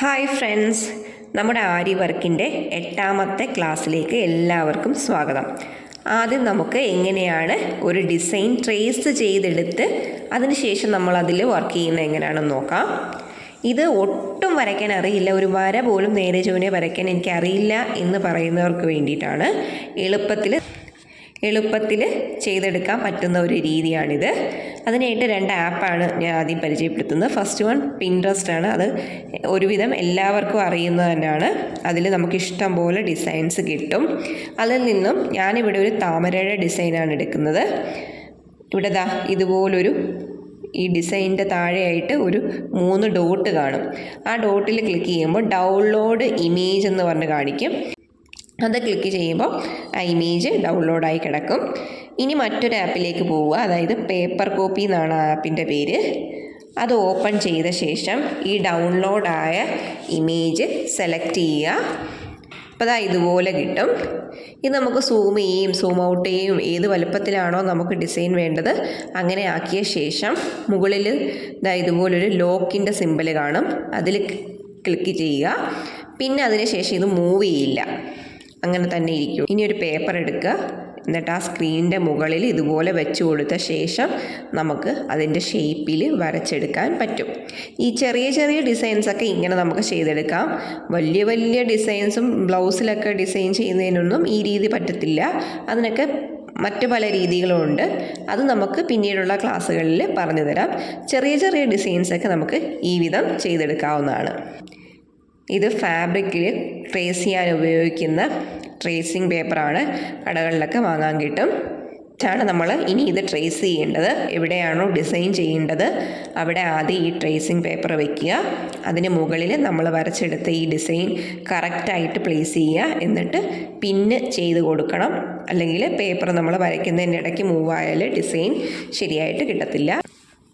Hi friends നമ്മുടെ ആരി വർക്കിന്റെ എട്ടാമത്തെ ക്ലാസ്സിലേക്ക് എല്ലാവർക്കും സ്വാഗതം. ആദ്യം നമുക്ക് എങ്ങനെയാണ് ഒരു ഡിസൈൻ ട്രേസ് ചെയ്തെടുത്ത് അതിനുശേഷം നമ്മൾ അതിൽ വർക്ക് ചെയ്യുന്നത് എങ്ങനെയാണെന്ന് നോക്കാം. ഇത് ഒട്ടും വരയ്ക്കാൻ അറിയില്ല. ഒരു വര പോലും നേരെ ചുവനെ വരയ്ക്കാൻ എനിക്കറിയില്ല എന്ന് പറയുന്നവർക്ക് വേണ്ടിയിട്ടാണ്. എളുപ്പത്തിൽ എളുപ്പത്തിൽ ചെയ്തെടുക്കാൻ പറ്റുന്ന ഒരു രീതിയാണിത്. അതിനായിട്ട് രണ്ട് ആപ്പാണ് ഞാൻ ആദ്യം പരിചയപ്പെടുത്തുന്നത്. ഫസ്റ്റ് വൺ പിൻട്രസ്റ്റ് ആണ്. അത് ഒരുവിധം എല്ലാവർക്കും അറിയുന്നത് തന്നെയാണ്. അതിൽ നമുക്ക് ഇഷ്ടം പോലെ ഡിസൈൻസ് കിട്ടും. അതിൽ നിന്നും ഞാനിവിടെ ഒരു താമരയുടെ ഡിസൈനാണ് എടുക്കുന്നത്. ഇവിടെ ദാ ഇതുപോലൊരു ഈ ഡിസൈനിന്റെ താഴെയായിട്ട് ഒരു മൂന്ന് ഡോട്ട് കാണും. ആ ഡോട്ടിൽ ക്ലിക്ക് ചെയ്യുമ്പോൾ ഡൗൺലോഡ് ഇമേജ് എന്ന് പറഞ്ഞ് കാണിക്കും. അത് ക്ലിക്ക് ചെയ്യുമ്പോൾ ആ ഇമേജ് ഡൗൺലോഡായി കിടക്കും. ഇനി മറ്റൊരു ആപ്പിലേക്ക് പോവുക. അതായത് പേപ്പർ കോപ്പി എന്നാണ് ആ ആപ്പിന്റെ പേര്. അത് ഓപ്പൺ ചെയ്ത ശേഷം ഈ ഡൗൺലോഡായ ഇമേജ് സെലക്ട് ചെയ്യുക. അപ്പോൾ അതാ ഇതുപോലെ കിട്ടും. ഇത് നമുക്ക് സൂം ചെയ്യും സൂം ഔട്ട് ചെയ്യും. ഏത് വലുപ്പത്തിലാണോ നമുക്ക് ഡിസൈൻ വേണ്ടത്. അങ്ങനെ ആക്കിയ ശേഷം മുകളിൽ ഇതാ ഇതുപോലൊരു ലോക്കിന്റെ സിമ്പിൾ കാണും. അതിൽ ക്ലിക്ക് ചെയ്യുക. പിന്നെ അതിന് ശേഷം ഇത് മൂവ് ചെയ്യില്ല. അങ്ങനെ തന്നെ ഇരിക്കും. ഇനി ഒരു പേപ്പർ എടുക്കുക. എന്നിട്ട് ആ സ്ക്രീനിന്റെ മുകളിൽ ഇതുപോലെ വെച്ച് കൊടുത്ത ശേഷം നമുക്ക് അതിന്റെ ഷേപ്പിൽ വരച്ചെടുക്കാൻ പറ്റും. ഈ ചെറിയ ചെറിയ ഡിസൈൻസൊക്കെ ഇങ്ങനെ നമുക്ക് ചെയ്തെടുക്കാം. വലിയ വലിയ ഡിസൈൻസും ബ്ലൗസിലൊക്കെ ഡിസൈൻ ചെയ്യുന്നതിനൊന്നും ഈ രീതി പറ്റത്തില്ല. അതിനൊക്കെ മറ്റു പല രീതികളുമുണ്ട് അത് നമുക്ക് പിന്നീടുള്ള ക്ലാസ്സുകളിൽ പറഞ്ഞു തരാം ചെറിയ ചെറിയ ഡിസൈൻസൊക്കെ നമുക്ക് ഈ വിധം ചെയ്തെടുക്കാവുന്നതാണ്. ഇത് ഫാബ്രിക്കിൽ ട്രേസ് ചെയ്യാൻ ഉപയോഗിക്കുന്ന ട്രേസിങ് പേപ്പറാണ്. കടകളിലൊക്കെ വാങ്ങാൻ കിട്ടും. ാണ് നമ്മൾ ഇനി ഇത് ട്രേസ് ചെയ്യേണ്ടത്. എവിടെയാണോ ഡിസൈൻ ചെയ്യേണ്ടത്. അവിടെ ആദ്യം ഈ ട്രേസിങ് പേപ്പർ വയ്ക്കുക അതിന് മുകളിൽ നമ്മൾ വരച്ചെടുത്ത ഈ ഡിസൈൻ കറക്റ്റായിട്ട് പ്ലേസ് ചെയ്യുക. എന്നിട്ട് പിന്ന് ചെയ്ത് കൊടുക്കണം. അല്ലെങ്കിൽ പേപ്പർ നമ്മൾ വരയ്ക്കുന്നതിന്റെ ഇടയ്ക്ക് മൂവ് ആയാൽ ഡിസൈൻ ശരിയായിട്ട് കിട്ടത്തില്ല.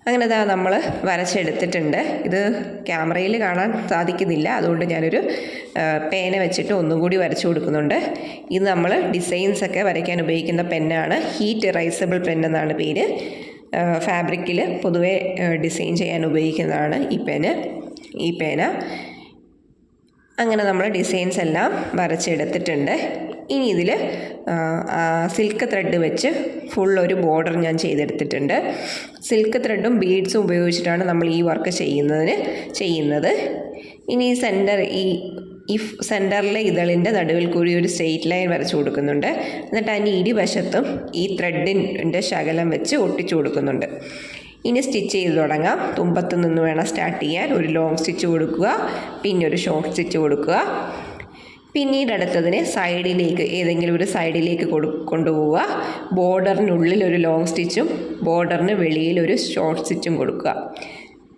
അങ്ങനെ ഇതാ നമ്മൾ വരച്ചെടുത്തിട്ടുണ്ട്. ഇത് ക്യാമറയിൽ കാണാൻ സാധിക്കുന്നില്ല. അതുകൊണ്ട് ഞാനൊരു പേന വെച്ചിട്ട് ഒന്നും കൂടി വരച്ചു കൊടുക്കുന്നുണ്ട്. ഇത് നമ്മൾ ഡിസൈൻസ് ഒക്കെ വരയ്ക്കാൻ ഉപയോഗിക്കുന്ന പെന്നാണ്. ഹീറ്റ് റൈസബിൾ പെൻ എന്നാണ് പേര്. ഫാബ്രിക്കിൽ പൊതുവെ ഡിസൈൻ ചെയ്യാൻ ഉപയോഗിക്കുന്നതാണ് ഈ പെന് ഈ പേന. അങ്ങനെ നമ്മൾ ഡിസൈൻസ് എല്ലാം വരച്ചെടുത്തിട്ടുണ്ട്. ഇനി ഇതിൽ സിൽക്ക് ത്രെഡ് വെച്ച് ഫുൾ ഒരു ബോർഡർ ഞാൻ ചെയ്തെടുത്തിട്ടുണ്ട്. സിൽക്ക് ത്രെഡും ബീഡ്സും ഉപയോഗിച്ചിട്ടാണ് നമ്മൾ ഈ വർക്ക് ചെയ്യുന്നതിന് ചെയ്യുന്നത്. ഇനി സെന്റർ ഈ ഈ സെന്ററിലെ ഇതളിന്റെ നടുവിൽ കൂടി ഒരു സ്ട്രെയിറ്റ് ലൈൻ വരച്ചു കൊടുക്കുന്നുണ്ട്. എന്നിട്ട് അതിന്റെ ഇരുവശത്തും ഈ ത്രെഡിന്റെ ശകലം വെച്ച് ഒട്ടിച്ചു കൊടുക്കുന്നുണ്ട്. ഇനി സ്റ്റിച്ച് ചെയ്ത് തുടങ്ങാം. തുമ്പത്ത് നിന്ന് വേണം സ്റ്റാർട്ട് ചെയ്യാൻ. ഒരു ലോങ് സ്റ്റിച്ച് കൊടുക്കുക. പിന്നെ ഒരു ഷോർട്ട് സ്റ്റിച്ച് കൊടുക്കുക. പിന്നീട് അടുത്തതിനെ സൈഡിലേക്ക് ഏതെങ്കിലും ഒരു സൈഡിലേക്ക് കൊടു കൊണ്ടുപോവുക. ബോർഡറിനുള്ളിൽ ഒരു ലോങ് സ്റ്റിച്ചും ബോർഡറിന് വെളിയിൽ ഒരു ഷോർട്ട് സ്റ്റിച്ചും കൊടുക്കുക.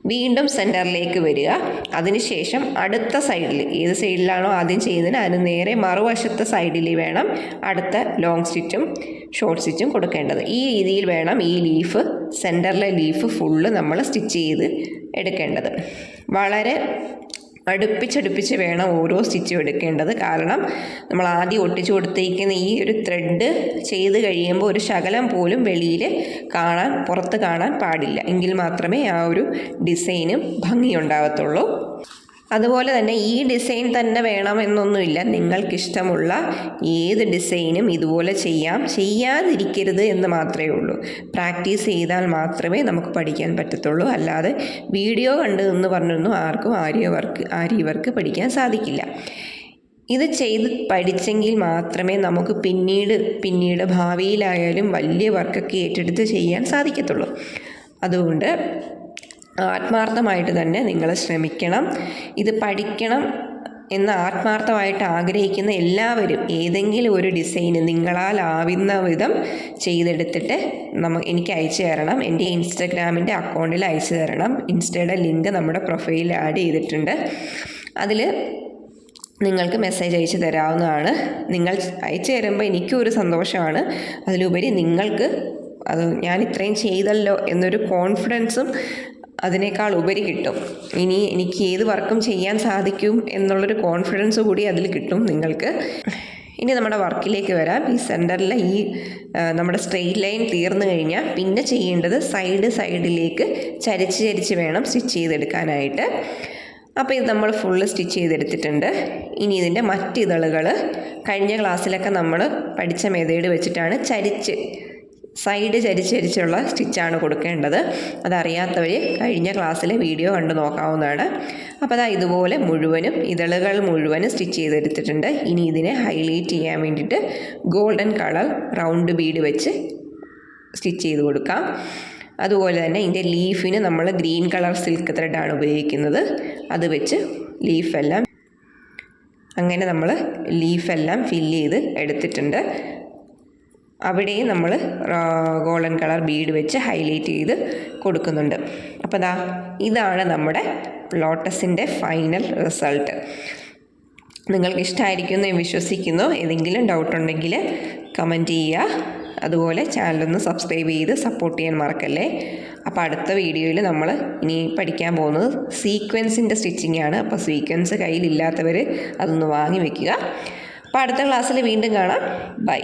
വീണ്ടും സെന്ററിലേക്ക് വരിക. അതിനുശേഷം അടുത്ത സൈഡിൽ ഏത് സൈഡിലാണോ ആദ്യം ചെയ്യുന്നതിന് അതിന് നേരെ മറുവശത്തെ സൈഡിൽ വേണം അടുത്ത ലോങ് സ്റ്റിച്ചും ഷോർട്ട് സ്റ്റിച്ചും കൊടുക്കേണ്ടത്. ഈ രീതിയിൽ വേണം ഈ ലീഫ് സെന്ററിലെ ലീഫ് ഫുള്ള് നമ്മൾ സ്റ്റിച്ച് ചെയ്ത് എടുക്കേണ്ടത്. വളരെ അടുപ്പിച്ചടുപ്പിച്ച് വേണം ഓരോ സ്റ്റിച്ചും എടുക്കേണ്ടത്. കാരണം നമ്മൾ ആദ്യം ഒട്ടിച്ചു കൊടുത്തേക്കുന്ന ഈ ഒരു ത്രെഡ് ചെയ്ത് കഴിയുമ്പോൾ ഒരു ശകലം പോലും വെളിയിൽ കാണാൻ പുറത്ത് കാണാൻ പാടില്ല. എങ്കിൽ മാത്രമേ ആ ഒരു ഡിസൈനും ഭംഗിയുണ്ടാകത്തുള്ളൂ അതുപോലെ തന്നെ ഈ ഡിസൈൻ തന്നെ വേണമെന്നൊന്നുമില്ല നിങ്ങൾക്കിഷ്ടമുള്ള ഏത് ഡിസൈനും ഇതുപോലെ ചെയ്യാം. ചെയ്യാതിരിക്കരുത് എന്ന് മാത്രമേ ഉള്ളൂ. പ്രാക്ടീസ് ചെയ്താൽ മാത്രമേ നമുക്ക് പഠിക്കാൻ പറ്റത്തുള്ളൂ. അല്ലാതെ വീഡിയോ കണ്ട് എന്ന് പറഞ്ഞൊന്നും ആർക്കും ആര്യ വർക്ക് ആര്യ വർക്ക് പഠിക്കാൻ സാധിക്കില്ല. ഇത് ചെയ്ത് പഠിച്ചെങ്കിൽ മാത്രമേ നമുക്ക് പിന്നീട് പിന്നീട് ഭാവിയിലായാലും വലിയ വർക്കൊക്കെ ഏറ്റെടുത്ത് ചെയ്യാൻ സാധിക്കത്തുള്ളൂ. അതുകൊണ്ട് ആത്മാർത്ഥമായിട്ട് തന്നെ നിങ്ങൾ ശ്രമിക്കണം. ഇത് പഠിക്കണം എന്ന് ആത്മാർത്ഥമായിട്ട് ആഗ്രഹിക്കുന്ന എല്ലാവരും ഏതെങ്കിലും ഒരു ഡിസൈൻ നിങ്ങളാൽ ആവുന്ന വിധം ചെയ്തെടുത്തിട്ട് നമ്മ എനിക്ക് അയച്ചു തരണം. എന്റെ ഇൻസ്റ്റഗ്രാമിന്റെ അക്കൗണ്ടിൽ അയച്ചു തരണം. ഇൻസ്റ്റയുടെ ലിങ്ക് നമ്മുടെ പ്രൊഫൈലിൽ ആഡ് ചെയ്തിട്ടുണ്ട്. അതിൽ നിങ്ങൾക്ക് മെസ്സേജ് അയച്ചു തരാവുന്നതാണ്. നിങ്ങൾ അയച്ചു തരുമ്പോൾ എനിക്കും ഒരു സന്തോഷമാണ്. അതിലുപരി നിങ്ങൾക്ക് അത് ഞാൻ ഇത്രയും ചെയ്തല്ലോ എന്നൊരു കോൺഫിഡൻസും അതിനേക്കാൾ ഉപരി കിട്ടും. ഇനി എനിക്ക് ഏത് വർക്കും ചെയ്യാൻ സാധിക്കും എന്നുള്ളൊരു കോൺഫിഡൻസ് കൂടി അതിൽ കിട്ടും നിങ്ങൾക്ക്. ഇനി നമ്മുടെ വർക്കിലേക്ക് വരാം. ഈ സെന്ററിലെ ഈ നമ്മുടെ സ്ട്രെയിറ്റ് ലൈൻ തീർന്നു കഴിഞ്ഞാൽ പിന്നെ ചെയ്യേണ്ടത് സൈഡ് സൈഡിലേക്ക് ചരിച്ച് ചരിച്ച് വേണം സ്റ്റിച്ച് ചെയ്തെടുക്കാനായിട്ട്. അപ്പോൾ ഇത് നമ്മൾ ഫുള്ള് സ്റ്റിച്ച് ചെയ്തെടുത്തിട്ടുണ്ട്. ഇനി ഇതിന്റെ മറ്റിതളുകൾ കഴിഞ്ഞ ക്ലാസ്സിലൊക്കെ നമ്മൾ പഠിച്ച മെതേഡ് വെച്ചിട്ടാണ് ചരിച്ച് സൈഡ് ചരിച്ചരിച്ചുള്ള സ്റ്റിച്ചാണ് കൊടുക്കേണ്ടത്. അതറിയാത്തവർ കഴിഞ്ഞ ക്ലാസ്സിലെ വീഡിയോ കണ്ടു നോക്കാവുന്നതാണ്. അപ്പോൾ അതാ ഇതുപോലെ മുഴുവനും ഇതളുകൾ മുഴുവനും സ്റ്റിച്ച് ചെയ്തെടുത്തിട്ടുണ്ട്. ഇനി ഇതിനെ ഹൈലൈറ്റ് ചെയ്യാൻ വേണ്ടിയിട്ട് ഗോൾഡൻ കളർ റൗണ്ട് ബീഡ് വെച്ച് സ്റ്റിച്ച് ചെയ്ത് കൊടുക്കാം. അതുപോലെ തന്നെ ഇതിന്റെ ലീഫിന് നമ്മൾ ഗ്രീൻ കളർ സിൽക്ക് ത്രെഡാണ് ഉപയോഗിക്കുന്നത്. അത് വെച്ച് ലീഫെല്ലാം അങ്ങനെ നമ്മൾ ലീഫെല്ലാം ഫില്ല് ചെയ്ത് എടുത്തിട്ടുണ്ട്. അവിടെയും നമ്മൾ ഗോൾഡൻ കളർ ബീഡ് വെച്ച് ഹൈലൈറ്റ് ചെയ്ത് കൊടുക്കുന്നുണ്ട്. അപ്പോൾ ദാ ഇതാണ് നമ്മുടെ ലോട്ടസിന്റെ ഫൈനൽ റിസൾട്ട് നിങ്ങൾക്ക് ഇഷ്ടമായിരിക്കും എന്ന് വിശ്വസിക്കുന്നു. ഏതെങ്കിലും ഡൗട്ട് ഉണ്ടെങ്കിൽ കമന്റ് ചെയ്യുക. അതുപോലെ ചാനലൊന്ന് സബ്സ്ക്രൈബ് ചെയ്ത് സപ്പോർട്ട് ചെയ്യാൻ മറക്കല്ലേ. അപ്പോൾ അടുത്ത വീഡിയോയിൽ നമ്മൾ ഇനി പഠിക്കാൻ പോകുന്നത് സീക്വൻസിന്റെ സ്റ്റിച്ചിങ് ആണ്. അപ്പോൾ സീക്വൻസ് കയ്യിലില്ലാത്തവർ അതൊന്ന് വാങ്ങി വെക്കുക. അപ്പോൾ അടുത്ത ക്ലാസ്സിൽ വീണ്ടും കാണാം. ബൈ